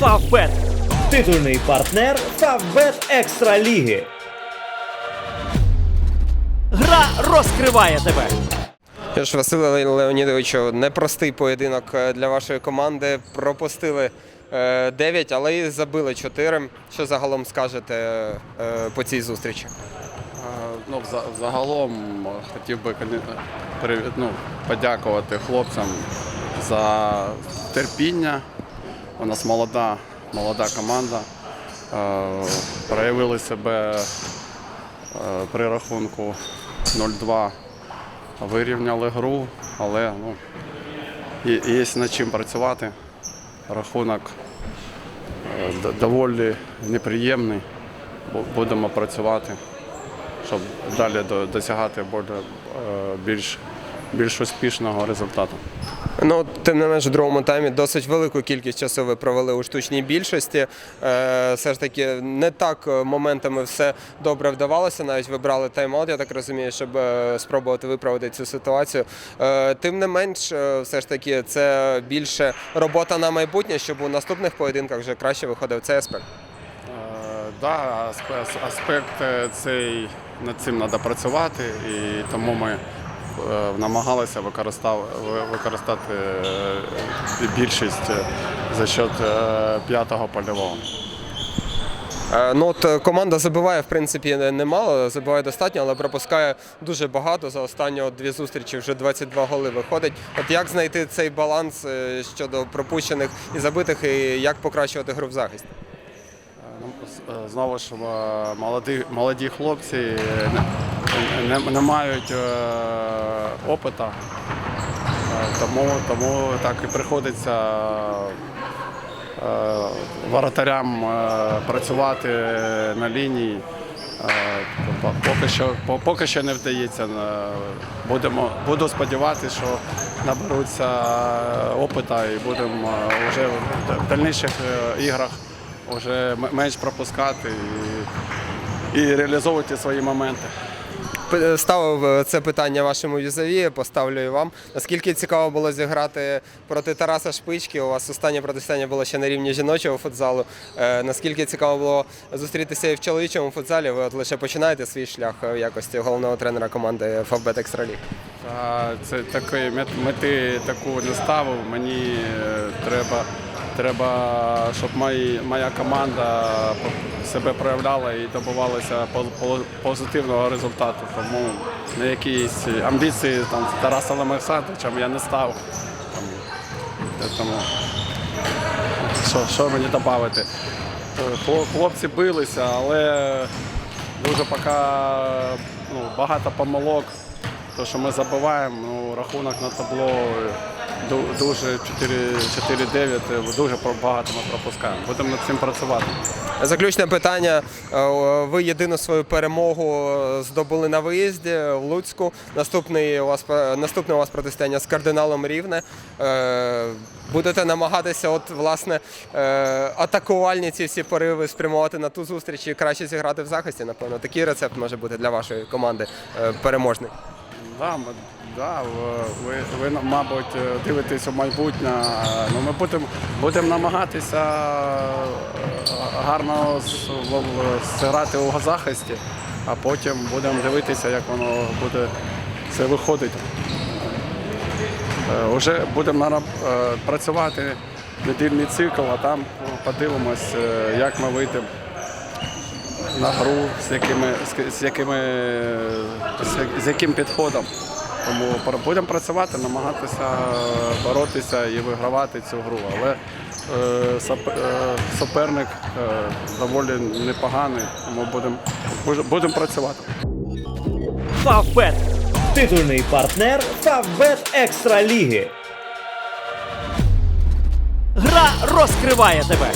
Фавбет. Титульний партнер Фавбет Екстра Ліги. Гра розкриває тебе. Що ж, Василе Леонідовичу, непростий поєдинок е, для вашої команди. Пропустили 9, але і забили 4. Що загалом скажете е, по цій зустрічі? Е, Ну, загалом е, хотів би ну, подякувати хлопцям за терпіння. У нас молода, молода команда. Е, Проявили себе е, при рахунку 0-2. Вирівняли гру, але ну, є, над чим працювати. Рахунок е, доволі неприємний. Будемо працювати щоб далі досягати більш, більш успішного результату. Ну, тим не менш, у другому таймі досить велику кількість часу ви провели у штучній більшості. Е, все ж таки, не так е, моментами все добре вдавалося. Навіть вибрали тайм-аут, я так розумію, щоб е, спробувати виправити цю ситуацію. Е, тим не менш, е, все ж таки, це більше робота на майбутнє, щоб у наступних поєдинках вже краще виходив цей аспект. Е, да, аспект е, цей над цим треба працювати, і тому ми е, намагалися використати е, більшість е, за счет е, п'ятого польового. Е, Ну от е, команда забиває в принципі немало, забиває достатньо, але пропускає дуже багато. За останні от дві зустрічі вже 22 голи виходить. От як знайти цей баланс е, щодо пропущених і забитих, і як покращувати гру в захисті? Ну, е, Знову ж е, молоді, молоді хлопці е, не, не, не мають е, опита, Е, тому, тому так і приходиться е, воротарям е, працювати на лінії. Е, Поки що, поки що не вдається. Е, Будемо, буду сподіватися, що наберуться опита і будемо е, вже в дальніших е, іграх вже менш пропускати і, і реалізовувати свої моменти. П- Ставив е, це питання вашому візаві, поставлю і вам. Наскільки цікаво було зіграти проти Тараса Шпички? У вас останнє протистояння було ще на рівні жіночого футзалу. Е, Наскільки цікаво було зустрітися і в чоловічому футзалі? Ви от лише починаєте свій шлях е, в якості головного тренера команди Фавбет Екстраліг. Це такої мет- мети таку не ставив. Мені е, треба, треба, щоб моя команда себе проявляла і добувалася по- по- позитивного результату. Тому на якісь амбіції там Тарасом Олександровичем я не став. Тому, що, що мені додати? Хлопці билися, але дуже поки ну, багато помилок. То, що ми забиваємо, ну, рахунок на табло дуже 4-9, дуже багато ми пропускаємо. Будемо над цим працювати. Заключне питання. Е, Ви єдину свою перемогу здобули на виїзді в Луцьку. Наступний у вас наступне у вас протистояння з кардиналом Рівне. Е, Будете намагатися, от власне, е, атакувальні ці всі пориви спрямувати на ту зустріч і краще зіграти в захисті. Напевно, такий рецепт може бути для вашої команди е, переможний. Да, ми, да, ви, ви, мабуть, дивитесь у майбутнє. Ну, ми будемо будем намагатися е, гарно в- в- зіграти у захисті, а потім будемо дивитися, як воно буде це виходить. Е, Уже будемо е, працювати недільний цикл, а там подивимось, е, як ми вийдемо на гру, з якими, з, якими, з, яким підходом. Тому будемо працювати, намагатися боротися і вигравати цю гру. Але е, е, суперник е, доволі непоганий, тому будемо будемо працювати. Фавбет. Титульний партнер Фавбет Екстра Ліги. Гра розкриває тебе.